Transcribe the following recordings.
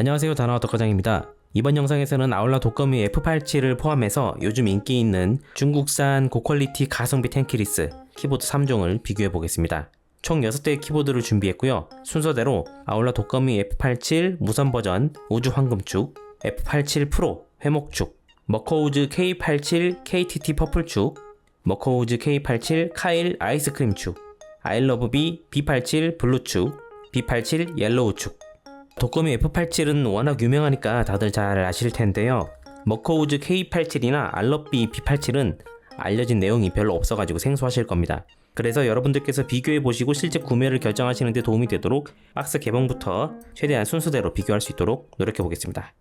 안녕하세요 다나와 덕과장입니다. 이번 영상에서는 아울라 독거미 F87을 포함해서 요즘 인기 있는 중국산 고퀄리티 가성비 텐키리스 키보드 3종을 비교해 보겠습니다. 총 6대의 키보드를 준비했고요. 순서대로 아울라 독거미 F87 무선 버전 우주 황금축, F87 프로 회목축, 머커우즈 K87 KTT 퍼플축, 머커우즈 K87 카일 아이스크림축, 아일러브비 B87 블루축, B87 옐로우축, 독거미 F87은 워낙 유명하니까 다들 잘 아실 텐데요. 머커우즈 K87이나 알럽비 B87은 알려진 내용이 별로 없어가지고 생소하실 겁니다. 그래서 여러분들께서 비교해 보시고 실제 구매를 결정하시는 데 도움이 되도록 박스 개봉부터 최대한 순서대로 비교할 수 있도록 노력해 보겠습니다.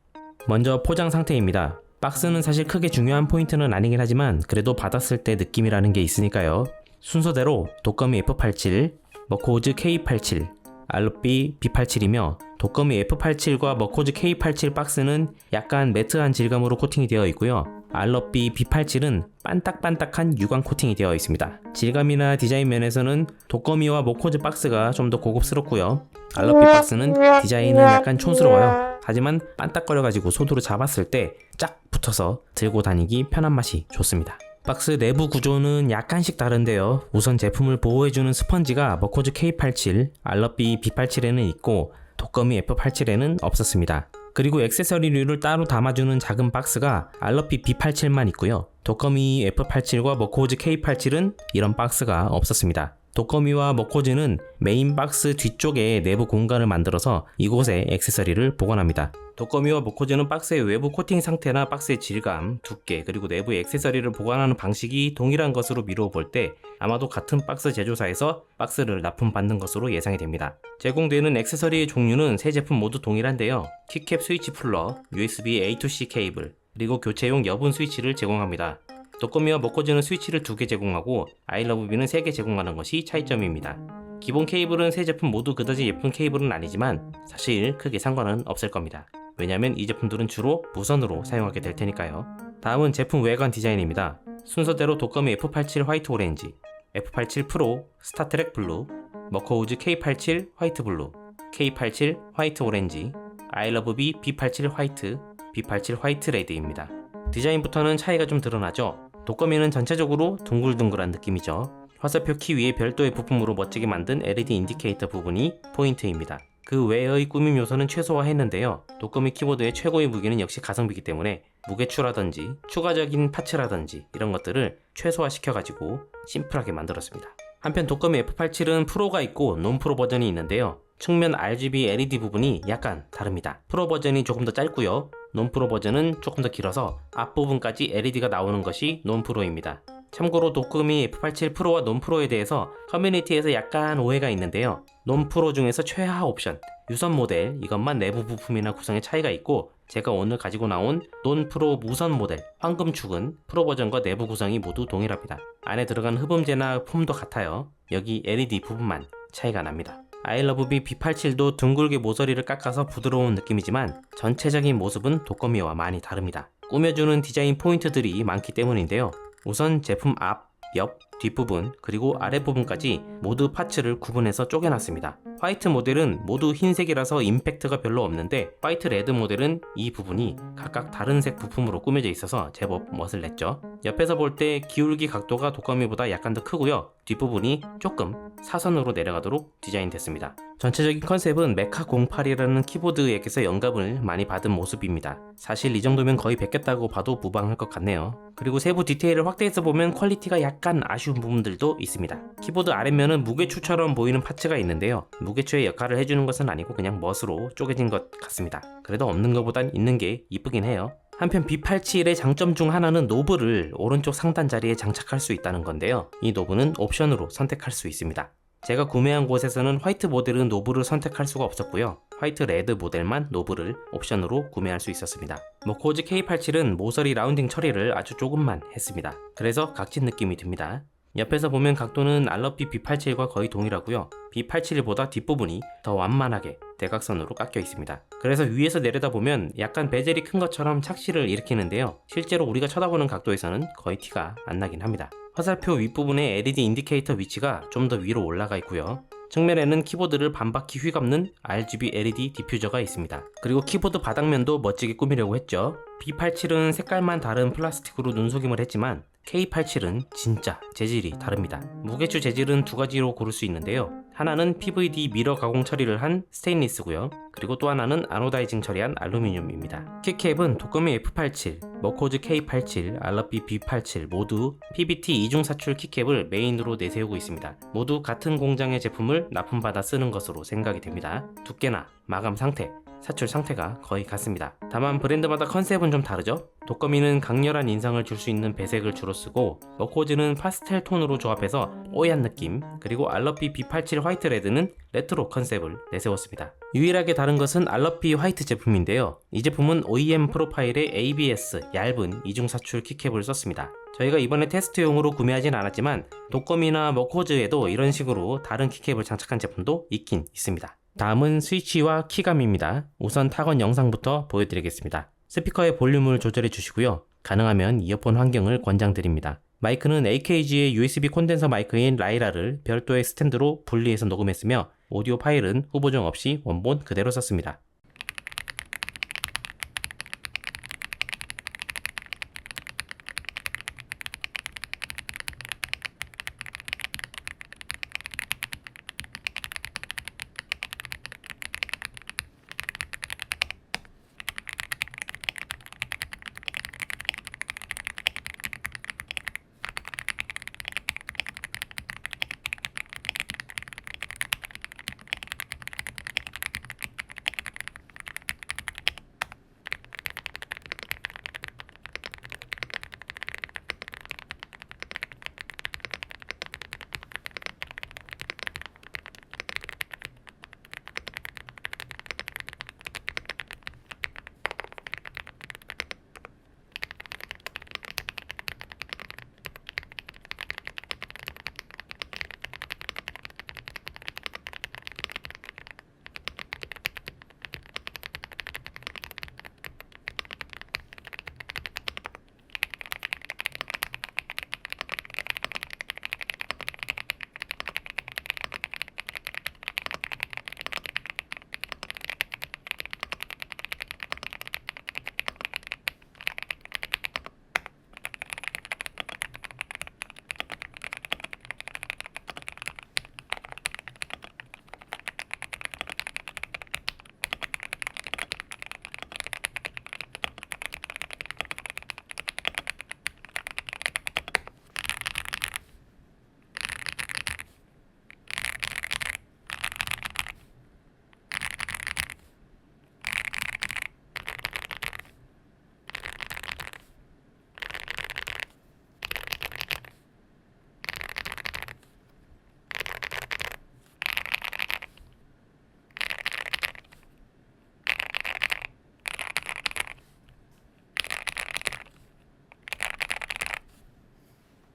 먼저 포장 상태입니다. 박스는 사실 크게 중요한 포인트는 아니긴 하지만 그래도 받았을 때 느낌이라는 게 있으니까요. 순서대로 독거미 F87, 머코우즈 K87, 알루비 B87이며 독거미 F87과 머코즈 K87 박스는 약간 매트한 질감으로 코팅이 되어 있고요. 알러비 B87은 반딱반딱한 유광 코팅이 되어 있습니다. 질감이나 디자인 면에서는 독거미와 모코즈 박스가 좀 더 고급스럽고요. 알러비 박스는 디자인은 약간 촌스러워요. 하지만 반딱거려가지고 손으로 잡았을 때 쫙 붙어서 들고 다니기 편한 맛이 좋습니다. 박스 내부 구조는 약간씩 다른데요. 우선 제품을 보호해주는 스펀지가 머코즈 K87, 알러비 B87에는 있고 독거미 F87에는 없었습니다. 그리고 액세서리류를 따로 담아주는 작은 박스가 알러피 B87만 있고요. 독거미 F87과 머코즈 K87은 이런 박스가 없었습니다. 독거미와 머코즈는 메인 박스 뒤쪽에 내부 공간을 만들어서 이곳에 액세서리를 보관합니다. 독거미와 모코즈는 박스의 외부 코팅 상태나 박스의 질감, 두께, 그리고 내부의 액세서리를 보관하는 방식이 동일한 것으로 미루어 볼 때 아마도 같은 박스 제조사에서 박스를 납품받는 것으로 예상이 됩니다. 제공되는 액세서리의 종류는 세 제품 모두 동일한데요. 키캡 스위치 풀러, USB A2C 케이블, 그리고 교체용 여분 스위치를 제공합니다. 독거미와 모코즈는 스위치를 두 개 제공하고 아이러브비는 세 개 제공하는 것이 차이점입니다. 기본 케이블은 세 제품 모두 그다지 예쁜 케이블은 아니지만 사실 크게 상관은 없을 겁니다. 왜냐면 이 제품들은 주로 무선으로 사용하게 될 테니까요. 다음은 제품 외관 디자인입니다. 순서대로 독거미 F87 화이트 오렌지, F87 프로 스타트랙 블루, 머커우즈 K87 화이트 블루, K87 화이트 오렌지, 아이러브비 B87 화이트, B87 화이트 레드입니다. 디자인부터는 차이가 좀 드러나죠. 독거미는 전체적으로 둥글둥글한 느낌이죠. 화살표 키 위에 별도의 부품으로 멋지게 만든 LED 인디케이터 부분이 포인트입니다. 그 외의 꾸밈 요소는 최소화했는데요. 독거미 키보드의 최고의 무기는 역시 가성비이기 때문에 무게추라든지 추가적인 파츠라든지 이런 것들을 최소화시켜가지고 심플하게 만들었습니다. 한편 독거미 F87은 프로가 있고 논프로 버전이 있는데요. 측면 RGB LED 부분이 약간 다릅니다. 프로 버전이 조금 더 짧고요. 논프로 버전은 조금 더 길어서 앞부분까지 LED가 나오는 것이 논프로입니다. 참고로 독거미 F87 프로와 논프로에 대해서 커뮤니티에서 약간 오해가 있는데요. 논프로 중에서 최하 옵션, 유선 모델 이것만 내부 부품이나 구성에 차이가 있고 제가 오늘 가지고 나온 논프로 무선 모델 황금축은 프로 버전과 내부 구성이 모두 동일합니다. 안에 들어간 흡음재나 폼도 같아요. 여기 LED 부분만 차이가 납니다. 아이러브비 B87도 둥글게 모서리를 깎아서 부드러운 느낌이지만 전체적인 모습은 독거미와 많이 다릅니다. 꾸며주는 디자인 포인트들이 많기 때문인데요. 우선 제품 앞, 옆, 뒷부분, 그리고 아랫부분까지 모두 파츠를 구분해서 쪼개놨습니다. 화이트 모델은 모두 흰색이라서 임팩트가 별로 없는데 화이트 레드 모델은 이 부분이 각각 다른 색 부품으로 꾸며져 있어서 제법 멋을 냈죠. 옆에서 볼 때 기울기 각도가 독거미보다 약간 더 크고요. 뒷부분이 조금 사선으로 내려가도록 디자인됐습니다. 전체적인 컨셉은 메카 08이라는 키보드에게서 영감을 많이 받은 모습입니다. 사실 이 정도면 거의 베꼈다고 봐도 무방할 것 같네요. 그리고 세부 디테일을 확대해서 보면 퀄리티가 약간 아쉬운 부분들도 있습니다. 키보드 아랫면은 무게추처럼 보이는 파츠가 있는데요. 무게추의 역할을 해주는 것은 아니고 그냥 멋으로 쪼개진 것 같습니다. 그래도 없는 것보단 있는 게 이쁘긴 해요. 한편 B87의 장점 중 하나는 노브를 오른쪽 상단 자리에 장착할 수 있다는 건데요. 이 노브는 옵션으로 선택할 수 있습니다. 제가 구매한 곳에서는 화이트 모델은 노브를 선택할 수가 없었고요. 화이트 레드 모델만 노브를 옵션으로 구매할 수 있었습니다. 모코즈 K87은 모서리 라운딩 처리를 아주 조금만 했습니다. 그래서 각진 느낌이 듭니다. 옆에서 보면 각도는 알러비 B87과 거의 동일하고요. B87보다 뒷부분이 더 완만하게 대각선으로 깎여 있습니다. 그래서 위에서 내려다보면 약간 베젤이 큰 것처럼 착시를 일으키는데요. 실제로 우리가 쳐다보는 각도에서는 거의 티가 안 나긴 합니다. 화살표 윗부분에 LED 인디케이터 위치가 좀 더 위로 올라가 있고요. 측면에는 키보드를 반바퀴 휘감는 RGB LED 디퓨저가 있습니다. 그리고 키보드 바닥면도 멋지게 꾸미려고 했죠. B87은 색깔만 다른 플라스틱으로 눈속임을 했지만 K87은 진짜 재질이 다릅니다. 무게추 재질은 두 가지로 고를 수 있는데요. 하나는 PVD 미러 가공 처리를 한 스테인리스고요. 그리고 또 하나는 아노다이징 처리한 알루미늄입니다. 키캡은 도커미 F87, 머코즈 K87, 알러비 B87 모두 PBT 이중 사출 키캡을 메인으로 내세우고 있습니다. 모두 같은 공장의 제품을 납품받아 쓰는 것으로 생각이 됩니다. 두께나 마감 상태, 사출 상태가 거의 같습니다. 다만 브랜드마다 컨셉은 좀 다르죠? 독거미는 강렬한 인상을 줄 수 있는 배색을 주로 쓰고 머코즈는 파스텔 톤으로 조합해서 뽀얀 느낌 그리고 알러피 B87 화이트 레드는 레트로 컨셉을 내세웠습니다. 유일하게 다른 것은 알러피 화이트 제품인데요. 이 제품은 OEM 프로파일에 ABS 얇은 이중 사출 키캡을 썼습니다. 저희가 이번에 테스트용으로 구매하진 않았지만 독거미나 머코즈에도 이런 식으로 다른 키캡을 장착한 제품도 있긴 있습니다. 다음은 스위치와 키감입니다. 우선 타건 영상부터 보여드리겠습니다. 스피커의 볼륨을 조절해 주시고요. 가능하면 이어폰 환경을 권장드립니다. 마이크는 AKG의 USB 콘덴서 마이크인 라이라를 별도의 스탠드로 분리해서 녹음했으며 오디오 파일은 후보정 없이 원본 그대로 썼습니다.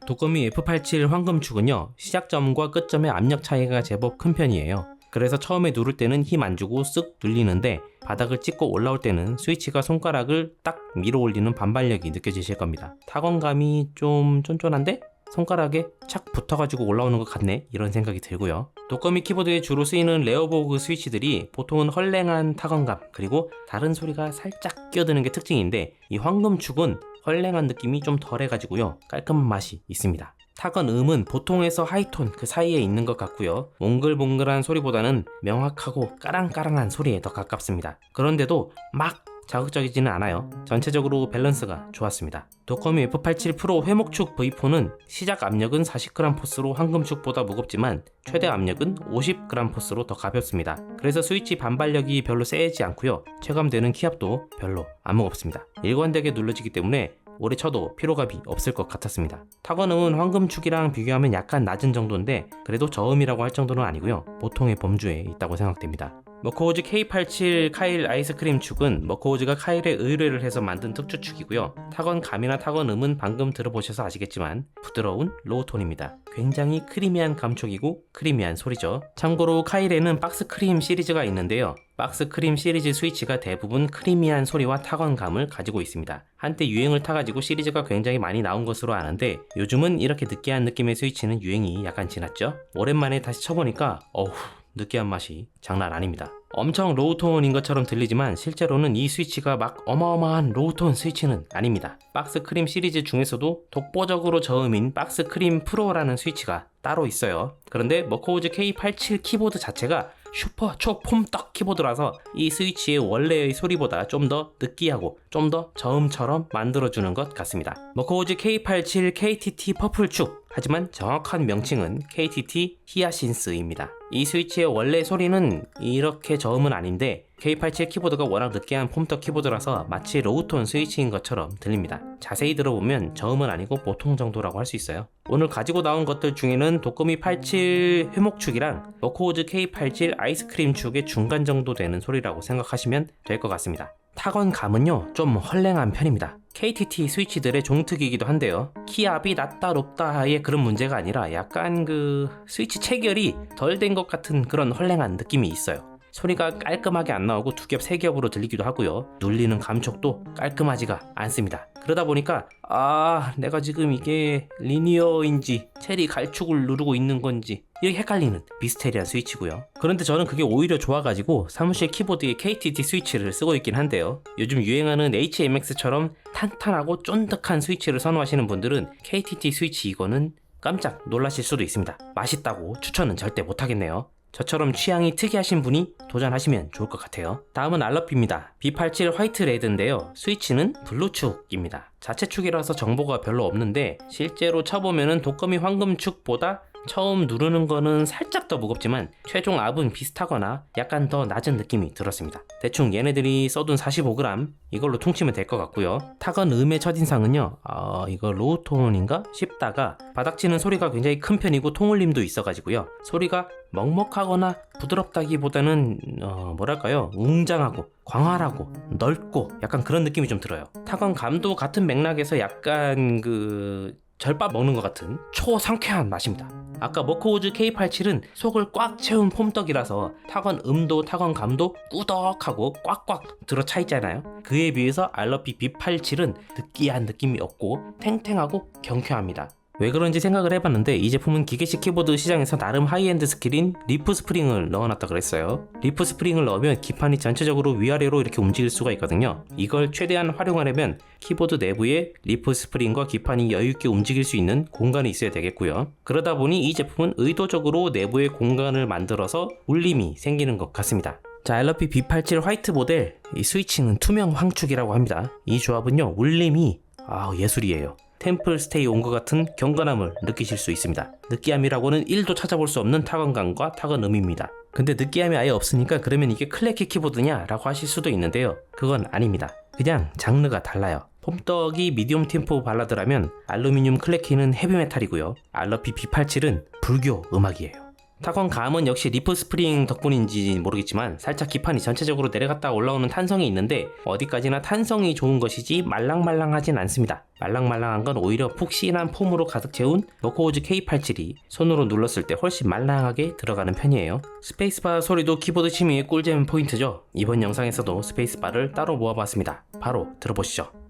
도거미 F87 황금축은요 시작점과 끝점의 압력 차이가 제법 큰 편이에요 그래서 처음에 누를 때는 힘 안 주고 쓱 눌리는데 바닥을 찍고 올라올 때는 스위치가 손가락을 딱 밀어 올리는 반발력이 느껴지실 겁니다 타건감이 좀 쫀쫀한데? 손가락에 착 붙어가지고 올라오는 것 같네 이런 생각이 들고요 도커미 키보드에 주로 쓰이는 레어보그 스위치들이 보통은 헐랭한 타건감 그리고 다른 소리가 살짝 끼어드는 게 특징인데 이 황금축은 헐랭한 느낌이 좀 덜해가지고요. 깔끔한 맛이 있습니다. 타건 음은 보통에서 하이톤 그 사이에 있는 것 같고요. 몽글몽글한 소리보다는 명확하고 까랑까랑한 소리에 더 가깝습니다. 그런데도 막 자극적이지는 않아요. 전체적으로 밸런스가 좋았습니다. 도커미 F87 프로 회목축 V4는 시작 압력은 40g 포스로 황금축보다 무겁지만 최대 압력은 50g 포스로 더 가볍습니다. 그래서 스위치 반발력이 별로 세지 않고요. 체감되는 키압도 별로 안 무겁습니다. 일관되게 눌러지기 때문에 오래 쳐도 피로감이 없을 것 같았습니다. 타건음은 황금축이랑 비교하면 약간 낮은 정도인데 그래도 저음이라고 할 정도는 아니고요. 보통의 범주에 있다고 생각됩니다. 머코우즈 K87 카일 아이스크림 축은 머코우즈가 카일에 의뢰를 해서 만든 특추축이고요. 타건 감이나 타건 음은 방금 들어보셔서 아시겠지만 부드러운 로우 톤입니다. 굉장히 크리미한 감촉이고 크리미한 소리죠. 참고로 카일에는 박스 크림 시리즈가 있는데요. 박스 크림 시리즈 스위치가 대부분 크리미한 소리와 타건감을 가지고 있습니다. 한때 유행을 타가지고 시리즈가 굉장히 많이 나온 것으로 아는데 요즘은 이렇게 느끼한 느낌의 스위치는 유행이 약간 지났죠? 오랜만에 다시 쳐보니까 어후 느끼한 맛이 장난 아닙니다. 엄청 로우톤인 것처럼 들리지만 실제로는 이 스위치가 막 어마어마한 로우톤 스위치는 아닙니다. 박스 크림 시리즈 중에서도 독보적으로 저음인 박스 크림 프로라는 스위치가 따로 있어요. 그런데 머코우즈 K87 키보드 자체가 슈퍼 초폼떡 키보드라서 이 스위치의 원래의 소리보다 좀 더 느끼하고 좀 더 저음처럼 만들어주는 것 같습니다. 머코우즈 K87 KTT 퍼플축 하지만 정확한 명칭은 KTT 히아신스입니다. 이 스위치의 원래 소리는 이렇게 저음은 아닌데 K87 키보드가 워낙 느끼한 폼떡 키보드라서 마치 로우톤 스위치인 것처럼 들립니다. 자세히 들어보면 저음은 아니고 보통 정도라고 할 수 있어요. 오늘 가지고 나온 것들 중에는 도꼬미 87 회목축이랑 머코우즈 K87 아이스크림 축의 중간 정도 되는 소리라고 생각하시면 될 것 같습니다. 타건감은요 좀 헐랭한 편입니다. KTT 스위치들의 종특이기도 한데요. 키압이 낮다 높다의 그런 문제가 아니라 약간 그 스위치 체결이 덜 된 것 같은 그런 헐랭한 느낌이 있어요. 소리가 깔끔하게 안 나오고 두 겹, 세 겹으로 들리기도 하고요. 눌리는 감촉도 깔끔하지가 않습니다. 그러다 보니까 아 내가 지금 이게 리니어인지 체리 갈축을 누르고 있는 건지 이렇게 헷갈리는 비스테리한 스위치고요. 그런데 저는 그게 오히려 좋아가지고 사무실 키보드에 KTT 스위치를 쓰고 있긴 한데요. 요즘 유행하는 HMX처럼 탄탄하고 쫀득한 스위치를 선호하시는 분들은 KTT 스위치 이거는 깜짝 놀라실 수도 있습니다. 맛있다고 추천은 절대 못하겠네요. 저처럼 취향이 특이하신 분이 도전하시면 좋을 것 같아요. 다음은 알러피입니다. B87 화이트 레드인데요. 스위치는 블루축입니다. 자체축이라서 정보가 별로 없는데 실제로 쳐보면은 독거미 황금축보다 처음 누르는 거는 살짝 더 무겁지만 최종 압은 비슷하거나 약간 더 낮은 느낌이 들었습니다. 대충 얘네들이 써둔 45g 이걸로 퉁치면 될 것 같고요. 타건 음의 첫인상은요. 어, 이거 로우톤인가 싶다가 바닥치는 소리가 굉장히 큰 편이고 통울림도 있어가지고요. 소리가 먹먹하거나 부드럽다기보다는 어, 뭐랄까요 웅장하고 광활하고 넓고 약간 그런 느낌이 좀 들어요. 타건 감도 같은 맥락에서 약간 그 절밥 먹는 것 같은 초상쾌한 맛입니다. 아까 머코우즈 K87은 속을 꽉 채운 폼떡이라서 타건 음도 타건 감도 꾸덕하고 꽉꽉 들어차 있잖아요. 그에 비해서 알러피 B87은 느끼한 느낌이 없고 탱탱하고 경쾌합니다. 왜 그런지 생각을 해봤는데 이 제품은 기계식 키보드 시장에서 나름 하이엔드 스킬인 리프 스프링을 넣어놨다 그랬어요. 리프 스프링을 넣으면 기판이 전체적으로 위아래로 이렇게 움직일 수가 있거든요. 이걸 최대한 활용하려면 키보드 내부에 리프 스프링과 기판이 여유있게 움직일 수 있는 공간이 있어야 되겠고요. 그러다 보니 이 제품은 의도적으로 내부에 공간을 만들어서 울림이 생기는 것 같습니다. 자, 알러피 B87 화이트 모델 이 스위치는 투명 황축이라고 합니다. 이 조합은요 울림이 아 예술이에요. 템플 스테이 온 것 같은 경건함을 느끼실 수 있습니다. 느끼함이라고는 1도 찾아볼 수 없는 타건감과 타건 음입니다. 근데 느끼함이 아예 없으니까 그러면 이게 클래키 키보드냐? 라고 하실 수도 있는데요. 그건 아닙니다. 그냥 장르가 달라요. 폼떡이 미디움 템포 발라드라면 알루미늄 클래키는 헤비메탈이고요. 알러피 B87은 불교 음악이에요. 타건 감은 역시 리프 스프링 덕분인지 모르겠지만 살짝 기판이 전체적으로 내려갔다 올라오는 탄성이 있는데 어디까지나 탄성이 좋은 것이지 말랑말랑하진 않습니다. 말랑말랑한 건 오히려 푹신한 폼으로 가득 채운 로코우즈 K87이 손으로 눌렀을 때 훨씬 말랑하게 들어가는 편이에요. 스페이스바 소리도 키보드 취미의 꿀잼 포인트죠. 이번 영상에서도 스페이스바를 따로 모아봤습니다. 바로 들어보시죠.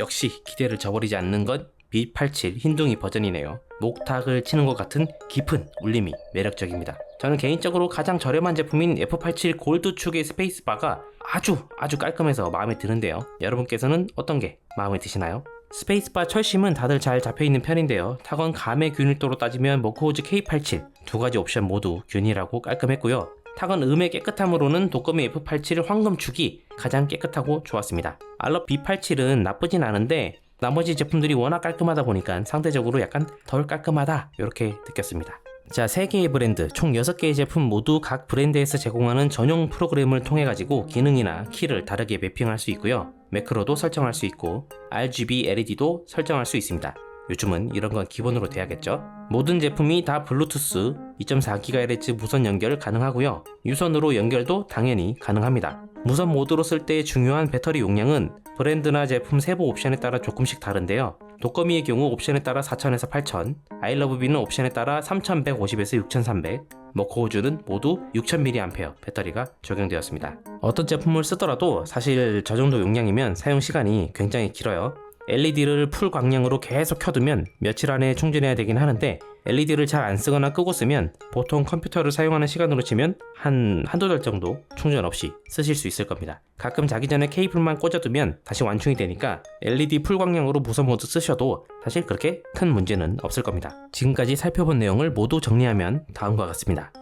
역시 기대를 저버리지 않는 건 B87 흰둥이 버전이네요. 목탁을 치는 것 같은 깊은 울림이 매력적입니다. 저는 개인적으로 가장 저렴한 제품인 F87 골드 축의 스페이스바가 아주 아주 깔끔해서 마음에 드는데요. 여러분께서는 어떤 게 마음에 드시나요? 스페이스바 철심은 다들 잘 잡혀있는 편인데요. 타건 감의 균일도로 따지면 모코우즈 K87 두 가지 옵션 모두 균일하고 깔끔했고요. 타건 음의 깨끗함으로는 독거미 F87 황금축이 가장 깨끗하고 좋았습니다. 알럽 B87은 나쁘진 않은데 나머지 제품들이 워낙 깔끔하다 보니까 상대적으로 약간 덜 깔끔하다 이렇게 느꼈습니다. 자, 3개의 브랜드, 총 6개의 제품 모두 각 브랜드에서 제공하는 전용 프로그램을 통해 가지고 기능이나 키를 다르게 매핑할 수 있고요. 매크로도 설정할 수 있고 RGB LED도 설정할 수 있습니다. 요즘은 이런 건 기본으로 돼야겠죠. 모든 제품이 다 블루투스 2.4GHz 무선 연결 가능하고요. 유선으로 연결도 당연히 가능합니다. 무선 모드로 쓸때 중요한 배터리 용량은 브랜드나 제품 세부 옵션에 따라 조금씩 다른데요. 독거미의 경우 옵션에 따라 4000에서 8000, 아이러브비는 옵션에 따라 3150에서 6300, 머코우즈는 모두 6000mAh 배터리가 적용되었습니다. 어떤 제품을 쓰더라도 사실 저 정도 용량이면 사용 시간이 굉장히 길어요. LED를 풀 광량으로 계속 켜두면 며칠 안에 충전해야 되긴 하는데 LED를 잘 안 쓰거나 끄고 쓰면 보통 컴퓨터를 사용하는 시간으로 치면 한 한두 달 정도 충전 없이 쓰실 수 있을 겁니다. 가끔 자기 전에 케이블만 꽂아두면 다시 완충이 되니까 LED 풀 광량으로 무선 모드 쓰셔도 사실 그렇게 큰 문제는 없을 겁니다. 지금까지 살펴본 내용을 모두 정리하면 다음과 같습니다.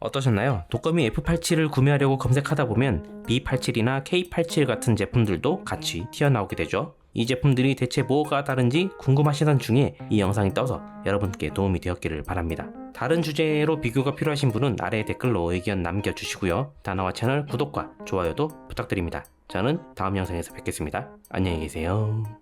어떠셨나요? 독거미 F87을 구매하려고 검색하다 보면 B87이나 K87 같은 제품들도 같이 튀어나오게 되죠. 이 제품들이 대체 뭐가 다른지 궁금하시던 중에 이 영상이 떠서 여러분께 도움이 되었기를 바랍니다. 다른 주제로 비교가 필요하신 분은 아래 댓글로 의견 남겨주시고요. 다나와 채널 구독과 좋아요도 부탁드립니다. 저는 다음 영상에서 뵙겠습니다. 안녕히 계세요.